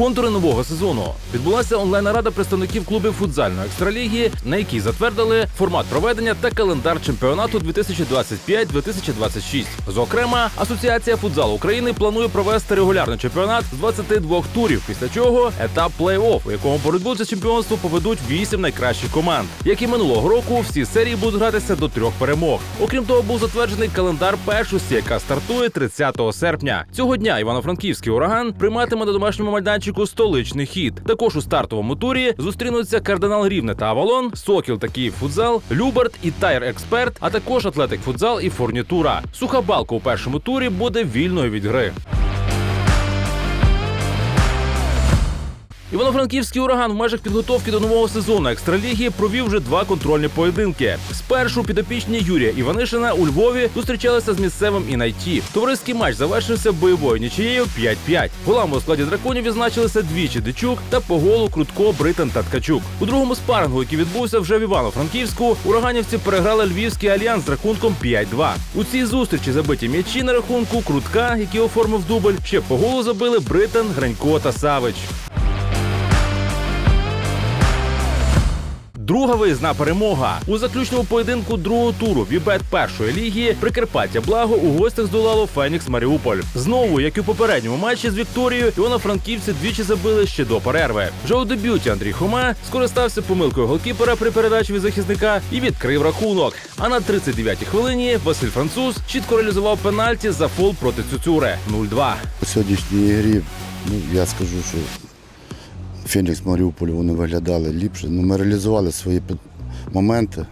Контури нового сезону відбулася онлайн-рада представників клубів футзальної екстраліги, на якій затвердили формат проведення та календар чемпіонату 2025-2026. Зокрема, Асоціація футзалу України планує провести регулярний чемпіонат з 22 турів, після чого етап плей-офф, у якому боротьбу за чемпіонство поведуть 8 найкращих команд. Як і минулого року, всі серії будуть гратися до трьох перемог. Окрім того, був затверджений календар першості, яка стартує 30 серпня. Цього дня Івано-Франківський ураган прийматиме на домашньому майданчику столичний хід. Також у стартовому турі зустрінуться кардинал Рівне та Авалон, Сокіл та Київ футзал, Люберт і Тайр Експерт, а також Атлетик футзал і Фурнітура. Суха балка у першому турі буде вільною від гри. Івано-Франківський ураган в межах підготовки до нового сезону екстраліги провів вже два контрольні поєдинки. Спершу підопічні Юрія Іванишина у Львові зустрічалися з місцевим Інайті. Товариський матч завершився бойовою нічиєю 5-5. Голами у складі драконів відзначилися двічі Дичук та по голу Крутко, Британ та Ткачук. У другому спарингу, який відбувся вже в Івано-Франківську, ураганівці переграли львівський альянс з рахунком 5-2. У цій зустрічі забиті м'ячі на рахунку Крутка, який оформив дубль. Ще по голу забили Британ, Гранько та Савич. Друга виїзна перемога у заключному поєдинку другого туру Вібет першої ліги Прикарпаття Благо у гостях здолало Фенікс Маріуполь. Знову, як і у попередньому матчі з Вікторією, івано-франківці двічі забили ще до перерви. Вже у дебюті Андрій Хома скористався помилкою голкіпера при передачі від захисника і відкрив рахунок. А на 39-й хвилині Василь Француз чітко реалізував пенальті за фол проти Цюцюри 0-2. У сьогоднішній грі, ну, я скажу, що Фенікс Маріуполь вони виглядали ліпше. Ну, ми реалізували свої моменти.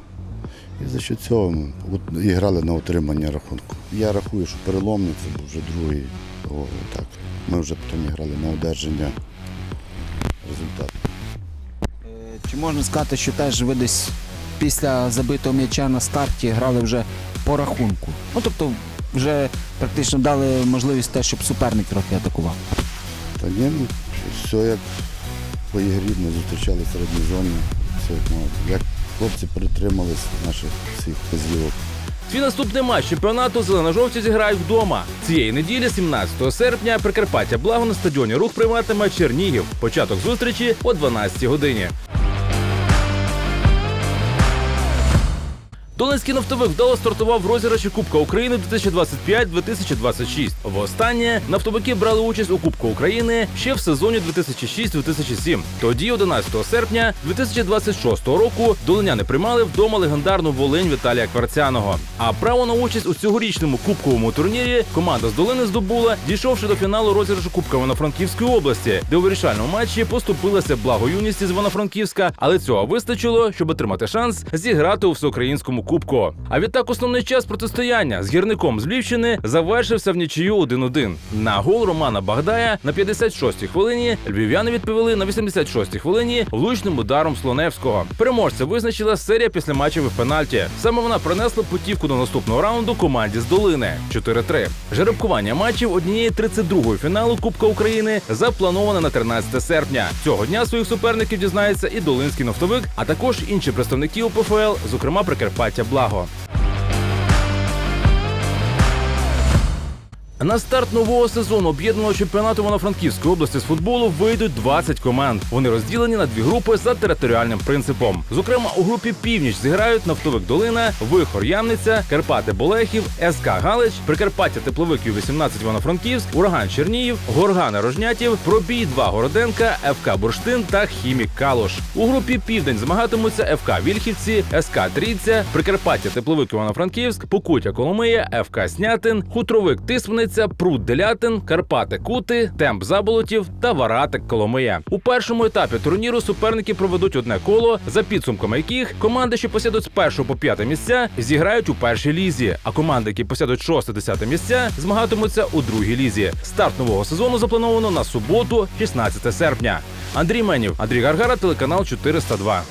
І за що цього ми от, і грали на отримання рахунку. Я рахую, що переломний це був вже другий гол. Так. Ми вже потім грали на одержання результату. Е, Чи можна сказати, що теж ви десь після забитого м'яча на старті грали вже по рахунку? Ну тобто вже практично дали можливість те, щоб суперник трохи атакував. Та ні, ну, все як по ігрі ми зустрічали зоні. Все як мало. Як хлопці притримались наших всіх вказівок. Свій наступний матч чемпіонату зелено-жовті зіграють вдома. Цієї неділі, 17 серпня, Прикарпаття Благо на стадіоні рух прийматиме Чернігів. Початок зустрічі о 12 годині. Донецький нафтовик вдало стартував в розіграші Кубка України 2025-2026. Востаннє нафтовики брали участь у Кубку України ще в сезоні 2006-2007. Тоді, 11 серпня 2026 року, долиняни приймали вдома легендарну Волинь Віталія Кварцяного. А право на участь у цьогорічному кубковому турнірі команда з долини здобула, дійшовши до фіналу розіграшу Кубка Івано-Франківської області, де у вирішальному матчі поступилася благо юність з Івано-Франківська, але цього вистачило, щоб отримати шанс зіграти у всеукраїнському кубку. А відтак основний час протистояння з гірником з Львівщини завершився в нічию 1-1. На гол Романа Багдая на 56-й хвилині львів'яни відповіли на 86-й хвилині влучним ударом Слоневського. Переможця визначила серія після матчевих пенальті. Саме вона принесла путівку до наступного раунду команді з долини 4-3. Жеребкування матчів однієї 32-ї фіналу Кубка України заплановане на 13 серпня. Цього дня своїх суперників дізнається і Долинський нафтовик, а також інші представники УПФЛ, зокрема Прикарпаття Благо. На старт нового сезону об'єднаного чемпіонату Івано-Франківської області з футболу вийдуть 20 команд. Вони розділені на дві групи за територіальним принципом. Зокрема, у групі Північ зіграють Нафтовик Долина, Вихор Ямниця, Карпати Болехів, СК Галич, Прикарпаття Тепловиків 18 Івано-Франківськ, Ураган Чернігів, Горгани Рожнятів, Пробій 2 Городенка, ФК Бурштин та Хімік Калуш. У групі Південь змагатимуться ФК Вільхівці, СК Трійця, Прикарпаття Тепловик Івано-Франківськ, Покуття Коломия, ФК Снятин, Хутровик Тисмениця, Пруд Делятин, Карпати Кути, Темп Заболотів та Варатик Коломия. У першому етапі турніру суперники проведуть одне коло, за підсумками яких команди, що посядуть з першого по п'яте місця, зіграють у першій лізі. А команди, які посядуть шосте-десяте місця, змагатимуться у другій лізі. Старт нового сезону заплановано на суботу, 16 серпня. Андрій Менів, Андрій Гаргара, телеканал 402.